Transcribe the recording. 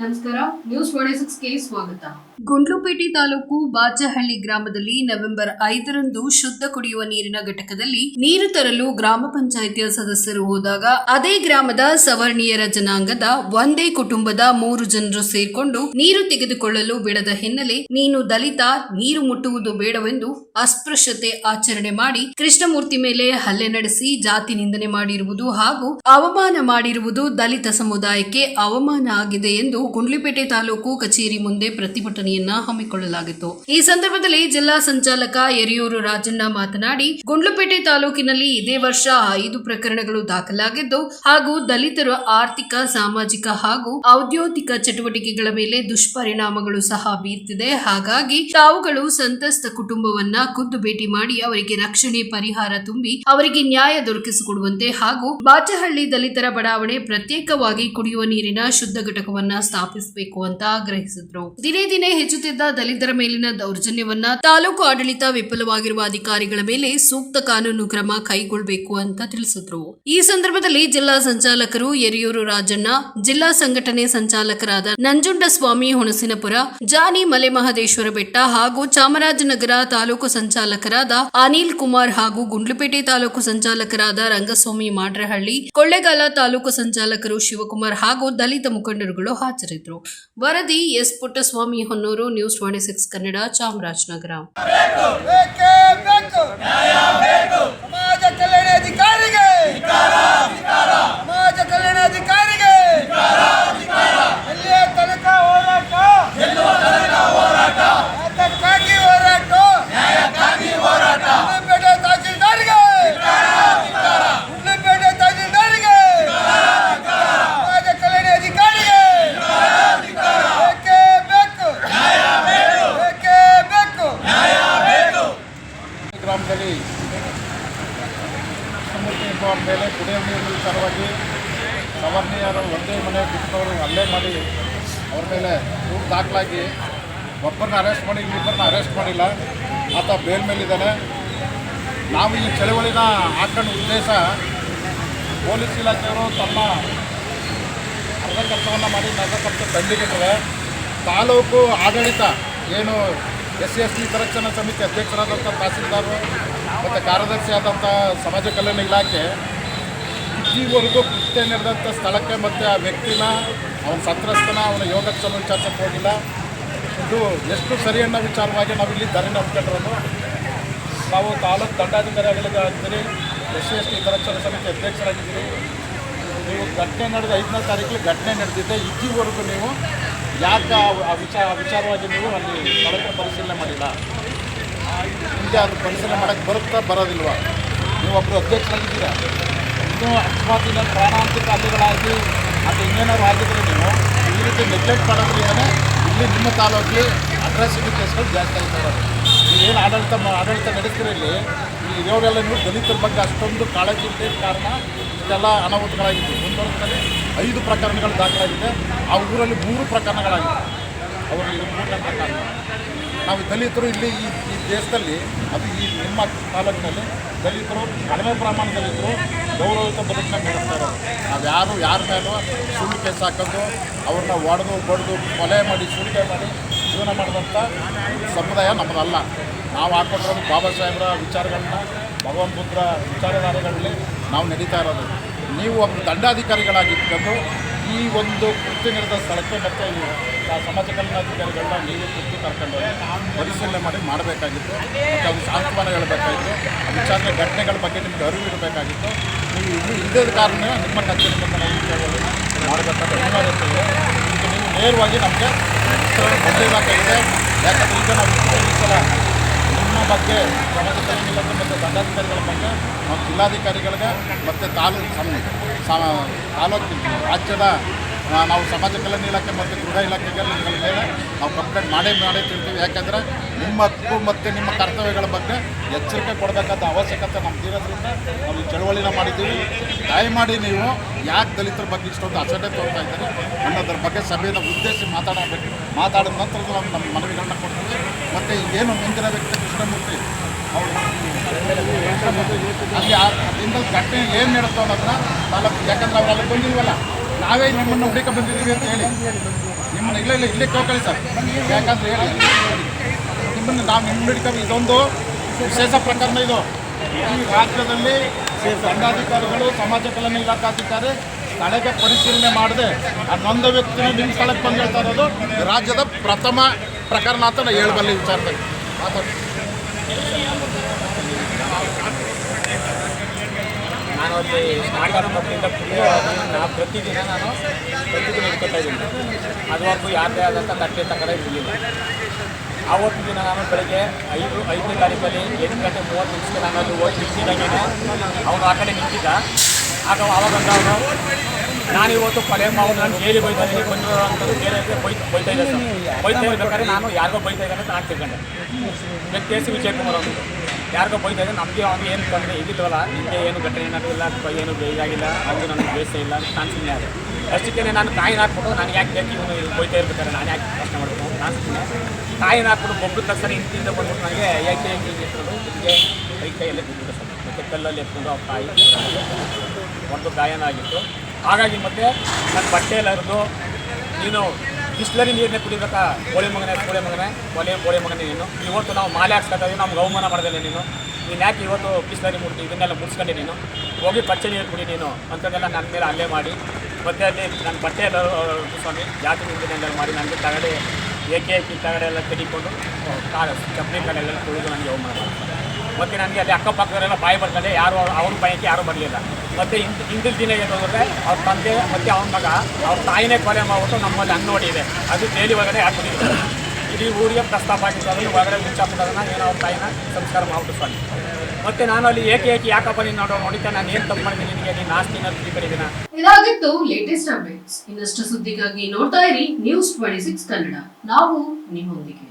ನಮಸ್ಕಾರ ನ್ಯೂಸ್ ಸ್ವಾಗತ. ಗುಂಡ್ಲುಪೇಟೆ ತಾಲೂಕು ಬಾಚಹಳ್ಳಿ ಗ್ರಾಮದಲ್ಲಿ ನವೆಂಬರ್ ಐದರಂದು ಶುದ್ಧ ಕುಡಿಯುವ ನೀರಿನ ಘಟಕದಲ್ಲಿ ನೀರು ತರಲು ಗ್ರಾಮ ಪಂಚಾಯಿತಿಯ ಸದಸ್ಯರು ಹೋದಾಗ ಅದೇ ಗ್ರಾಮದ ಸವರ್ಣೀಯರ ಜನಾಂಗದ ಒಂದೇ ಕುಟುಂಬದ ಮೂರು ಜನರು ಸೇರಿಕೊಂಡು ನೀರು ತೆಗೆದುಕೊಳ್ಳಲು ಬಿಡದ ಹಿನ್ನೆಲೆ ನೀನು ದಲಿತ, ನೀರು ಮುಟ್ಟುವುದು ಬೇಡವೆಂದು ಅಸ್ಪೃಶ್ಯತೆ ಆಚರಣೆ ಮಾಡಿ ಕೃಷ್ಣಮೂರ್ತಿ ಮೇಲೆ ಹಲ್ಲೆ ನಡೆಸಿ ಜಾತಿ ನಿಂದನೆ ಮಾಡಿರುವುದು ಹಾಗೂ ಅವಮಾನ ಮಾಡಿರುವುದು ದಲಿತ ಸಮುದಾಯಕ್ಕೆ ಅವಮಾನ ಆಗಿದೆ ಎಂದು ಗುಂಡ್ಲುಪೇಟೆ ತಾಲೂಕು ಕಚೇರಿ ಮುಂದೆ ಪ್ರತಿಭಟನೆಯನ್ನ ಹಮ್ಮಿಕೊಳ್ಳಲಾಗಿತ್ತು. ಈ ಸಂದರ್ಭದಲ್ಲಿ ಜಿಲ್ಲಾ ಸಂಚಾಲಕ ಯರಿಯೂರು ರಾಜಣ್ಣ ಮಾತನಾಡಿ, ಗುಂಡ್ಲುಪೇಟೆ ತಾಲೂಕಿನಲ್ಲಿ ಇದೇ ವರ್ಷ ಐದು ಪ್ರಕರಣಗಳು ದಾಖಲಾಗಿದ್ದು, ಹಾಗೂ ದಲಿತರ ಆರ್ಥಿಕ, ಸಾಮಾಜಿಕ ಹಾಗೂ ಔದ್ಯೋಗಿಕ ಚಟುವಟಿಕೆಗಳ ಮೇಲೆ ದುಷ್ಪರಿಣಾಮಗಳು ಸಹ ಬೀರ್ತಿದೆ. ಹಾಗಾಗಿ ತಾವುಗಳು ಸಂತ್ರಸ್ತ ಕುಟುಂಬವನ್ನ ಖುದ್ದು ಭೇಟಿ ಮಾಡಿ ಅವರಿಗೆ ರಕ್ಷಣೆ, ಪರಿಹಾರ ತುಂಬಿ ಅವರಿಗೆ ನ್ಯಾಯ ದೊರಕಿಸಿಕೊಡುವಂತೆ ಹಾಗೂ ಬಾಚಹಳ್ಳಿ ದಲಿತರ ಬಡಾವಣೆ ಪ್ರತ್ಯೇಕವಾಗಿ ಕುಡಿಯುವ ನೀರಿನ ಶುದ್ಧ ಘಟಕವನ್ನ ಸ್ಥಾಪಿಸಬೇಕು ಅಂತ ಆಗ್ರಹಿಸಿದ್ರು. ದಿನೇ ದಿನೇ ಹೆಚ್ಚುತ್ತಿದ್ದ ದಲಿತರ ಮೇಲಿನ ದೌರ್ಜನ್ಯವನ್ನ ತಾಲೂಕು ಆಡಳಿತ ವಿಫಲವಾಗಿರುವ ಅಧಿಕಾರಿಗಳ ಮೇಲೆ ಸೂಕ್ತ ಕಾನೂನು ಕ್ರಮ ಕೈಗೊಳ್ಳಬೇಕು ಅಂತ ತಿಳಿಸಿದ್ರು. ಈ ಸಂದರ್ಭದಲ್ಲಿ ಜಿಲ್ಲಾ ಸಂಚಾಲಕರು ಯರಿಯೂರು ರಾಜಣ್ಣ, ಜಿಲ್ಲಾ ಸಂಘಟನೆ ಸಂಚಾಲಕರಾದ ನಂಜುಂಡಸ್ವಾಮಿ ಹುಣಸಿನಪುರ, ಜಾನಿ ಮಲೆಮಹದೇಶ್ವರ ಬೆಟ್ಟ ಹಾಗೂ ಚಾಮರಾಜನಗರ ತಾಲೂಕು ಸಂಚಾಲಕರಾದ ಅನಿಲ್ ಕುಮಾರ್ ಹಾಗೂ ಗುಂಡ್ಲುಪೇಟೆ ತಾಲೂಕು ಸಂಚಾಲಕರಾದ ರಂಗಸ್ವಾಮಿ ಮಾಡ್ರಹಳ್ಳಿ, ಕೊಳ್ಳೇಗಾಲ ತಾಲೂಕು ಸಂಚಾಲಕರು ಶಿವಕುಮಾರ್ ಹಾಗೂ ದಲಿತ ಮುಖಂಡರುಗಳು ಹಾಜರಿದ್ದರು. ವರದಿ S Puttaswamy Honnur news twenty six Kannada Chamarajanagar. ಸಮಾಜ ಕಲ್ಯಾಣಾಧಿಕಾರಿಗೆ. ಸಮಾಜ ಕಲ್ಯಾಣಾಧಿಕಾರಿಗೆ ಎಲ್ಲಿಯ ತನಕ ಹೋರಾಟ ಅದಕ್ಕಾಗಿ ಹೋರಾಟ ಹುಬ್ಳಿಪೇಟೆ ತಹಸೀಲ್ದಾರ್ಗೆ ಹುಬ್ಳಿಪೇಟೆ ತಹಸೀಲ್ದಾರ್ಗೆ ಸಮಾಜ ಕಲ್ಯಾಣಾಧಿಕಾರಿಗೆ ಬೇಕೇ ಬೇಕು ಬೇಕೇ ಬೇಕು ಗ್ರಾಮದಲ್ಲಿ ಕೃಷ್ಣಮೂರ್ತಿ ಎಂಬುವರ ಮೇಲೆ ಕುಡಿಯುವ ನೀರಿನ ವಿಚಾರವಾಗಿ ಸವರ್ಣೀಯರು ಒಂದೇ ಮನೆ ಬಿಟ್ಟವರು ಹಲ್ಲೆ ಮಾಡಿ ಅವ್ರ ಮೇಲೆ ದೂರು ದಾಖಲಾಗಿ ಒಬ್ಬರನ್ನ ಅರೆಸ್ಟ್ ಮಾಡಿ ಇನ್ನಿಬ್ಬರನ್ನ ಅರೆಸ್ಟ್ ಮಾಡಿಲ್ಲ. ಆತ ಬೇಲ್ ಮೇಲಿದ್ದಾನೆ. ನಾವು ಈ ಚಳವಳಿನ ಹಾಕೊಂಡು ಉದ್ದೇಶ ಪೊಲೀಸ್ ಇಲಾಖೆಯವರು ತಮ್ಮ ಅರ್ಧ ಕೆಲಸವನ್ನು ಮಾಡಿ ನರ್ಧ ಕೆಲಸ ದಂಡಿಗಿಟ್ಟರೆ ತಾಲೂಕು ಆಡಳಿತ, ಏನು ಎಸ್ ಸಿ ಎಸ್ ಟಿ ಸಂರಕ್ಷಣಾ ಸಮಿತಿ ಅಧ್ಯಕ್ಷರಾದಂಥ ತಹಸೀಲ್ದಾರರು ಮತ್ತು ಕಾರ್ಯದರ್ಶಿ ಆದಂಥ ಸಮಾಜ ಕಲ್ಯಾಣ ಇಲಾಖೆ ಇಲ್ಲಿವರೆಗೂ ಕೃತ್ಯ ನಡೆದಂಥ ಸ್ಥಳಕ್ಕೆ ಮತ್ತು ಆ ವ್ಯಕ್ತಿನ ಅವನ ಸಂತ್ರಸ್ತನ, ಅವನ ಯೋಗಕ್ಷೇಮ ವಿಚಾರಿಸಕ್ಕೆ ಹೋಗಿಲ್ಲ. ಇದು ಎಷ್ಟು ಸರಿ ಅನ್ನೋ ವಿಚಾರವಾಗಿ ನಾವು ಇಲ್ಲಿ ಧರಣಿ ಹಮ್ಮಿಕೊಂಡಿರೋದು ನಾವು ತಾಲೂಕು ದಂಡಾಧಿಕಾರಿಗಳಿಗೆ ಆಗಿದ್ದೀರಿ, ಎಸ್ ಸಿ, ಎಸ್ ಟಿ ಸಮಿತಿ ಅಧ್ಯಕ್ಷರಾಗಿದ್ದೀರಿ. ನೀವು ಘಟನೆ ನಡೆದ ಐದನೇ ತಾರೀಖಿಗೆ ಘಟನೆ ನಡೆದಿದ್ದೆ ಇಲ್ಲಿವರೆಗೂ ನೀವು ಯಾಕೆ ಆ- ವಿಚಾರ ವಿಚಾರವಾಗಿ ನೀವು ಅಲ್ಲಿ ಸ್ಥಳಕ್ಕೆ ಪರಿಶೀಲನೆ ಮಾಡಿಲ್ಲ? ನಿಮಗೆ ಅದು ಪರಿಶೀಲನೆ ಮಾಡೋಕ್ಕೆ ಬರುತ್ತಾ ಬರೋದಿಲ್ವ? ನೀವು ಒಬ್ಬರು ಅಧ್ಯಕ್ಷರಾಗಿದ್ದೀರಾ? ಇನ್ನೂ ಅಕಸ್ಮಾತ್ ಪ್ರಾಣಾಂತಿಕ ಹಲ್ಲೆಗಳಾಗಿ ಅದು ಇನ್ನೇನಾದ್ರು ಆಗಿದ್ರೆ ನೀವು ಈ ರೀತಿ ನೆಗ್ಲೆಕ್ಟ್ ಮಾಡೋದ್ರಿಂದನೇ ಇಲ್ಲಿ ನಿಮ್ಮ ತಾಲೂಕಿಗೆ ಅಟ್ರಾಸಿಟಿ ಕೇಸ್ಗಳು ಜಾಸ್ತಿ ಆಗ್ತಾ ಇರೋದು. ಏನು ಆಡಳಿತ ಆಡಳಿತ ನಡೆಸ್ತೀರಿ ಇಲ್ಲಿ ಇರೋರೆಲ್ಲ ನೀವು ದಲಿತರ ಬಗ್ಗೆ ಅಷ್ಟೊಂದು ಕಾಳಜಿ ಇಲ್ಲದೆ ಕಾರಣ ಇದೆಲ್ಲ ಅನಾಹುತಗಳಾಗಿತ್ತು. ಒಂದು ವರ್ಷದಲ್ಲಿ ಐದು ಪ್ರಕರಣಗಳು ದಾಖಲಾಗಿದೆ. ಆ ಊರಲ್ಲಿ ಮೂರು ಪ್ರಕರಣಗಳಾಗಿದೆ ಅವರು ಇದು ಮೂರನೇ ನಾವು ದಲಿತರು ಇಲ್ಲಿ ಈ ಈ ದೇಶದಲ್ಲಿ, ಅದು ಈ ನಿಮ್ಮ ತಾಲೂಕಿನಲ್ಲಿ ದಲಿತರು ಕಡಿಮೆ ಪ್ರಮಾಣದಲ್ಲಿದ್ದರು ಗೌರವಯುತ ಬದುಕನ್ನ ನಡೆಸ್ತಾ ಇರೋದು ನಾವು ಯಾರು ಯಾರ ಮೇಲೂ ಸುಳ್ಳು ಕೇಸ್ ಹಾಕೋದು, ಅವ್ರನ್ನ ಒಡೆದು ಬಡ್ದು ಕೊಲೆ ಮಾಡಿ ಸುಲಿಗೆ ಮಾಡಿ ಜೀವನ ಮಾಡಿದಂಥ ಸಮುದಾಯ ನಮ್ಮದಲ್ಲ ನಾವು ಹಾಕೊಂಡಿರೋದು ಬಾಬಾ ಸಾಹೇಬರ ವಿಚಾರಗಳನ್ನ ಭಗವಂತ ಬುದ್ಧರ ವಿಚಾರಧಾರೆಗಳಲ್ಲಿ ನಾವು ನಡೀತಾ ಇರೋದು. ನೀವು ಒಬ್ಬರು ದಂಡಾಧಿಕಾರಿಗಳಾಗಿದ್ಕೊಂಡು ಈ ಒಂದು ಕೃತ್ಯ ನಡೆದ ಸ್ಥಳಕ್ಕೆ ಮತ್ತು ಈ ಸಮಾಜ ಕಲ್ಯಾಣಾಧಿಕಾರಿಗಳನ್ನ ನೀವು ಕೃತ್ಯ ಕರ್ಕೊಂಡು ಪರಿಶೀಲನೆ ಮಾಡಿ ಮಾಡಬೇಕಾಗಿತ್ತು. ಮತ್ತು ಅವ್ರಿಗೆ ಸಾಂತ್ವನ ಹೇಳಬೇಕಾಗಿತ್ತು. ವಿಚಾರಣೆ ಘಟನೆಗಳ ಬಗ್ಗೆ ನಿಮಗೆ ಅರಿವು ಇರಬೇಕಾಗಿತ್ತು. ನೀವು ಇನ್ನೂ ಇಲ್ಲದ ಕಾರಣ ನಿಮ್ಮ ಮುಂದೆ ನಾವು ವಿಚಾರಗಳು ಮಾಡಬೇಕಾದ ಅನಿವಾರ್ಯತೆ ಇದೆ. ನೀವು ನೇರವಾಗಿ ನಮಗೆ ಬದಲಾಗಬೇಕಾಗಿದೆ ಯಾಕಂದರೆ ಈಗ ನಾವು ಈ ಸಲ ನಿಮ್ಮ ಬಗ್ಗೆ ಇಲಾಖೆ ಮತ್ತು ದಂಡಾಧಿಕಾರಿಗಳ ಬಗ್ಗೆ ಮತ್ತು ಜಿಲ್ಲಾಧಿಕಾರಿಗಳಿಗೆ ಮತ್ತು ತಾಲೂಕು ಸಮ ತಾಲೂಕು ರಾಜ್ಯದ ನಾವು ಸಮಾಜ ಕಲ್ಯಾಣ ಇಲಾಖೆ ಮತ್ತು ಗೃಹ ಇಲಾಖೆಗೆ ಮೇಲೆ ನಾವು ಕಂಪ್ಲೇಂಟ್ ಮಾಡೇ ಮಾಡೇ ತಿಳ್ತೀವಿ. ಯಾಕಂದರೆ ನಿಮ್ಮ ಹಕ್ಕು ಮತ್ತು ನಿಮ್ಮ ಕರ್ತವ್ಯಗಳ ಬಗ್ಗೆ ಎಚ್ಚರಿಕೆ ಕೊಡಬೇಕಾದ ಅವಶ್ಯಕತೆ ನಮ್ದಿರೋದ್ರಿಂದ ನಾವು ಈ ಚಳವಳಿನ ಮಾಡಿದ್ದೀವಿ. ದಯಮಾಡಿ ನೀವು ಯಾಕೆ ದಲಿತರ ಬಗ್ಗೆ ಇಷ್ಟೊಂದು ಅಸಡ್ಡೆ ತೋರ್ತಾ ಇದ್ದಾರೆ ಅನ್ನೋದ್ರ ಬಗ್ಗೆ ಸಭೆಯನ್ನು ಉದ್ದೇಶಿಸಿ ಮಾತಾಡಬೇಕು. ಮಾತಾಡಿದ ನಂತರ ನಾವು ನಮ್ಮ ಮನವಿಗಳನ್ನ ಕೊಡ್ತೀವಿ. ಮತ್ತು ಏನು ಮುಂದಿನ ವ್ಯಕ್ತಿ ಕೃಷ್ಣಮೂರ್ತಿ? ಅವರು ಅಲ್ಲಿ ದಿನದಲ್ಲಿ ಘಟನೆ ಏನು ನಡೆಸ್ತೋ ಅನ್ನೋದನ್ನ ತಾಲೂಕು ಯಾಕಂದ್ರೆ ಅವ್ರು ಅಲ್ಲಿ ಬಂದಿಲ್ವಲ್ಲ? ನಾವೇ ನಿಮ್ಮನ್ನು ಹುಡುಕ ಬಂದಿದ್ದೀವಿ ಅಂತ ಹೇಳಿ. ನಿಮ್ಮನ್ನು ಇಲ್ಲ ಇಲ್ಲ ಇಲ್ಲೇ ಕೇಳ್ಕೊಳ್ಳಿ ಸರ್. ಯಾಕಂದ್ರೆ ಹೇಳಿ. ನಿಮ್ಮನ್ನು ನಾವು ನಿಮ್ಮ ಹಿಡ್ಕೊಂಡು ಇದೊಂದು ವಿಶೇಷ ಪ್ರಕರಣ ಇದು. ಈ ರಾಜ್ಯದಲ್ಲಿ ದಂಡಾಧಿಕಾರಿಗಳು ಸಮಾಜ ಕಲ್ಯಾಣ ಇಲಾಖಾಧಿಕಾರಿ ಸ್ಥಳಕ್ಕೆ ಪರಿಶೀಲನೆ ಮಾಡದೆ ಆ ನೊಂದ ವ್ಯಕ್ತಿನ ನಿಮ್ಮ ಸ್ಥಳಕ್ಕೆ ಬಂದು ಹೇಳ್ತಾ ಇರೋದು ರಾಜ್ಯದ ಪ್ರಥಮ ಪ್ರಕರಣ ಅಂತ ನಾ ಹೇಳಬಲ್ಲ ವಿಚಾರದಲ್ಲಿ. ಮಾತಾಡಿ. ನಾನು ಅಲ್ಲಿ ನಾ ಪ್ರತಿದಿನ ನಾನು ಪ್ರತಿದಿನ ಇಟ್ಕೊತಾ ಇದ್ದೀನಿ. ಅದುವರೆಗೂ ಯಾರದೇ ಆದಂಥ ತಟ್ಟೆ ತಕಡೆ ಇರಲಿಲ್ಲ. ಆವತ್ತು ದಿನ ನಾನು ಬೆಳಗ್ಗೆ ಐದು, ಐದನೇ ತಾರೀಕಲ್ಲಿ ಎಂಟು ಗಂಟೆ ಮೂವತ್ತು ನಿಮಿಷಕ್ಕೆ ನಾನು ಅಲ್ಲಿ ಹೋಗಿ ನಿಂತಿದ್ದಾಗೇನೆ ಅವನು ಆ ಕಡೆ ನಿಂತಿದ್ದ. ಆಗ ಅವಾಗ ಅವನು ನಾನು ಇವತ್ತು ಕೊಲೆ ಮಾವು ನಾನು ಜೈಲಿಗೆ ಬೈತಾ ಇದ್ದೀನಿ ಬಂದಿರೋ ಅಂಥದ್ದು ಬೇರೆ ಬೈ ಬೈತಾ ಇದ್ದೆ ಸರ್ ಬೈತಾ ಇರ್ಬೇಕಾದ್ರೆ ನಾನು ಯಾರಿಗೋ ಬೈತಾ ಇದ್ದಾನೆ ಅಂತ ನಾನು ತಿಳ್ಕೊಂಡೆ ಕೆ ಸಿ ವಿಜಯ್ ಕುಮಾರ್ ಅವರು ಯಾರಿಗೋ ಬೈತಾ ಇದ್ದಾರೆ ನಮಗೆ ಅವ್ನಿಗೆ ಏನು ತೊಂದರೆ ಇದಿಲ್ವಲ್ಲ ನಿಮಗೆ ಏನು ಘಟನೆ ಇಲ್ಲ ಅಥವಾ ಏನು ಬೇಜಾಗಿಲ್ಲ ಅದು ನನಗೆ ಬೇಸ ಇಲ್ಲ ಅಂತ ನಾನು ಸುಮ್ಮನೆ ಆದೆ ಅಷ್ಟಕ್ಕೆ ನಾನು ಕಾಯಿನ ಹಾಕ್ಬಿಟ್ಟು ನಾನು ಯಾಕೆ ಬೇಕು ಇವನು ಇದು ಬೈತಾ ಇರ್ಬೇಕಾದ್ರೆ ನಾನು ಯಾಕೆ ಪ್ರಶ್ನೆ ಮಾಡಬೇಕು ಅಂತ ನಾನು ಸುಮ್ಮನೆ ಕಾಯಿನ ಹಾಕ್ಬಿಟ್ಟು ಒಬ್ಬರು ತಕ್ಷಣ ಇಂತಿಂದ ಬಂದ್ಬಿಟ್ಟು ನನಗೆ ಯಾಕೆ ಹೇಗೆ ಎತ್ಕೊಂಡು ಇದಕ್ಕೆ ಕೈ ಕೈಯಲ್ಲೇ ಬಿದ್ದಿದೆ ಸರ್ ಮತ್ತು ಕಲ್ಲಲ್ಲಿ ಎತ್ಕೊಂಡು ಅವ್ರ ತಾಯಿ ಒಂದು ಗಾಯನ ಆಗಿತ್ತು ಹಾಗಾಗಿ ಮತ್ತೆ ನನ್ನ ಬಟ್ಟೆ ಎಲ್ಲ ಇರೋದು. ನೀನು ಬಿಸ್ಲರಿ ನೀರನ್ನೇ ಕುಡಿಬೇಕಾ? ಕೋಳಿ ಮಗನೇ ಕೋಳಿ ಮಗನೇ ಕೊಲೆ ಕೋಳಿ ಮಗನೇ ನೀನು. ಇವತ್ತು ನಾವು ಮಾಲೆ ಹಾಕ್ಸ್ಕೊತಾ ನಮ್ಗೆ ಅವಮಾನ ಮಾಡಿದೆ ನೀನು. ನೀನು ಯಾಕೆ ಇವತ್ತು ಬಿಸ್ಲರಿ ಮುಟ್ಟಿ ಇದನ್ನೆಲ್ಲ ಮುಡ್ಸ್ಕೊಂಡೆ ನೀನು? ಹೋಗಿ ಪಚ್ಚೆ ನೀರು ಕುಡಿ ನೀನು. ಅಂಥದ್ದೆಲ್ಲ ನನ್ನ ಮೇಲೆ ಅಲ್ಲೇ ಮಾಡಿ. ಮತ್ತೆ ಅಲ್ಲಿ ನನ್ನ ಬಟ್ಟೆ ಎಲ್ಲ ಸ್ವಾಮಿ ಜಾತಿ ನಿಂದನೆಲ್ಲ ಮಾಡಿ, ನನಗೆ ತಗಡೆ, ಏಕೆ ಏಕೆ ತಗಡೆ ಎಲ್ಲ ತೆಗಿಕೊಂಡು ಕಾಲ, ಚಪ್ಪಲಿ ಕಡೆಲ್ಲ ತುಳಿದು ನನಗೆ ಅವಮಾನ ಮಾಡ್ತಾರೆ ಮತ್ತು ನನಗೆ ಅಲ್ಲಿ ಅಕ್ಕಪಕ್ಕದವರೆಲ್ಲ ಬಾಯಿ ಬರ್ತದೆ ಯಾರು ಅವ್ರ ಬಾಯಕ್ಕೆ ಯಾರೂ ಬರಲಿಲ್ಲ. ಮತ್ತು ಹಿಂದಿನ ದಿನ ಏನು ಅಂದರೆ ಅವ್ರ ತಂದೆ ಮತ್ತು ಅವನ ಮಗ, ಅವ್ರ ತಾಯಿನೇ ಕೊಲೆ ಮಾಡ್ಬಿಟ್ಟು ನಮ್ಮಲ್ಲಿ ಅಂಗನವಾಡಿ ಇದೆ. ಅದು ಡೇಲಿ ಒಳಗಡೆ ಹಾಕ್ಬಿಟ್ಟಿದ್ದಾರೆ ಇಡೀ ಊರಿಗೆ ಪ್ರಸ್ತಾಪ ಆಗಿತ್ತು. ಒಳಗಡೆ ಮುಚ್ಚಾಕ್ಬಿಟ್ಟದನ್ನ ಏನೋ ಅವ್ರ ತಾಯಿನ ಸಂಸ್ಕಾರ ಮಾಡ್ಬಿಟ್ಟು ಸ್ವಾಮಿ. ಮತ್ತೆ ನಾನು ಅಲ್ಲಿ ಏಕೆ ಏಕೆ ಯಾಕಪ್ಪ ನೀನು ನೋಡೋ ನೋಡಿದ್ದೆ ನಾನು ಏನು ತಪ್ಪು ಮಾಡಿದ್ದೀನಿ ನಿನಗೆ? ನೀನು ಆಸ್ತಿನ ತಿಳ್ಕೊಂಡಿದ್ದೀನ ಇದಾಗಿತ್ತು ಲೇಟೆಸ್ಟ್ ಅಪ್ಡೇಟ್ಸ್ ಇನ್ನಷ್ಟು ಸುದ್ದಿಗಾಗಿ ನೋಡ್ತಾ ಇರಿ ನ್ಯೂಸ್ ಟ್ವೆಂಟಿ ಸಿಕ್ಸ್ ಕನ್ನಡ. ನಾವು ನಿಮ್ಮೊಂದಿಗೆ.